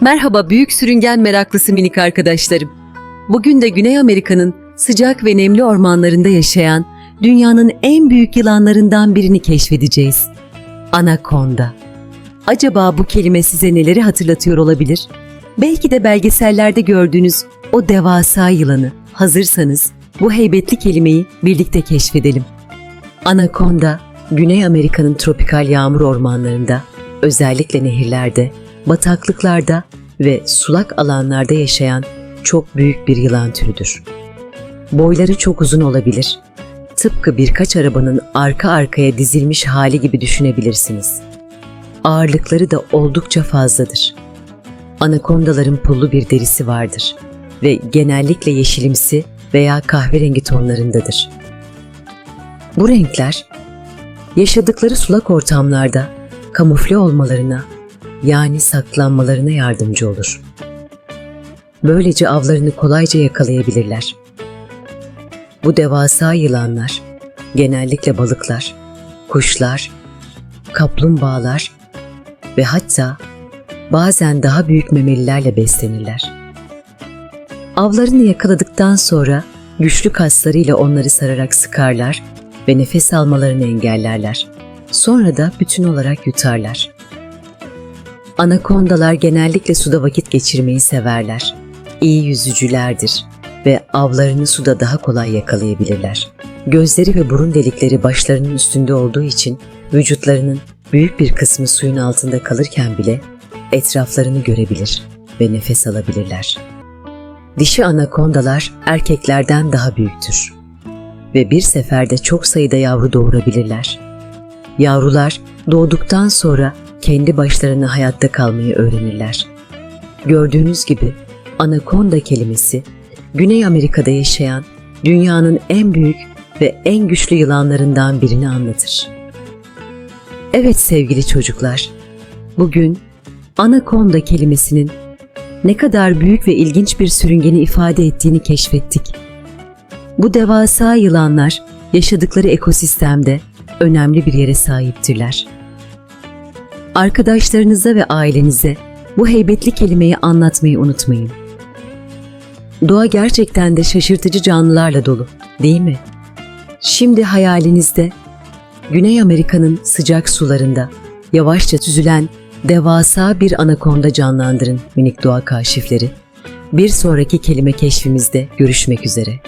Merhaba büyük sürüngen meraklısı minik arkadaşlarım. Bugün de Güney Amerika'nın sıcak ve nemli ormanlarında yaşayan dünyanın en büyük yılanlarından birini keşfedeceğiz. Anakonda. Acaba bu kelime size neleri hatırlatıyor olabilir? Belki de belgesellerde gördüğünüz o devasa yılanı. Hazırsanız bu heybetli kelimeyi birlikte keşfedelim. Anakonda, Güney Amerika'nın tropikal yağmur ormanlarında, özellikle nehirlerde, bataklıklarda ve sulak alanlarda yaşayan çok büyük bir yılan türüdür. Boyları çok uzun olabilir. Tıpkı birkaç arabanın arka arkaya dizilmiş hali gibi düşünebilirsiniz. Ağırlıkları da oldukça fazladır. Anakondaların pullu bir derisi vardır ve genellikle yeşilimsi veya kahverengi tonlarındadır. Bu renkler yaşadıkları sulak ortamlarda kamufle olmalarına yani saklanmalarına yardımcı olur. Böylece avlarını kolayca yakalayabilirler. Bu devasa yılanlar genellikle balıklar, kuşlar, kaplumbağalar ve hatta bazen daha büyük memelilerle beslenirler. Avlarını yakaladıktan sonra güçlü kaslarıyla onları sararak sıkarlar ve nefes almalarını engellerler. Sonra da bütün olarak yutarlar. Anakondalar genellikle suda vakit geçirmeyi severler. İyi yüzücülerdir ve avlarını suda daha kolay yakalayabilirler. Gözleri ve burun delikleri başlarının üstünde olduğu için vücutlarının büyük bir kısmı suyun altında kalırken bile etraflarını görebilir ve nefes alabilirler. Dişi anakondalar erkeklerden daha büyüktür ve bir seferde çok sayıda yavru doğurabilirler. Yavrular doğduktan sonra kendi başlarına hayatta kalmayı öğrenirler. Gördüğünüz gibi anakonda kelimesi Güney Amerika'da yaşayan dünyanın en büyük ve en güçlü yılanlarından birini anlatır. Evet sevgili çocuklar, bugün anakonda kelimesinin ne kadar büyük ve ilginç bir sürüngeni ifade ettiğini keşfettik. Bu devasa yılanlar yaşadıkları ekosistemde önemli bir yere sahiptirler. Arkadaşlarınıza ve ailenize bu heybetli kelimeyi anlatmayı unutmayın. Doğa gerçekten de şaşırtıcı canlılarla dolu, değil mi? Şimdi hayalinizde Güney Amerika'nın sıcak sularında yavaşça süzülen devasa bir anakonda canlandırın minik doğa kaşifleri. Bir sonraki kelime keşfimizde görüşmek üzere.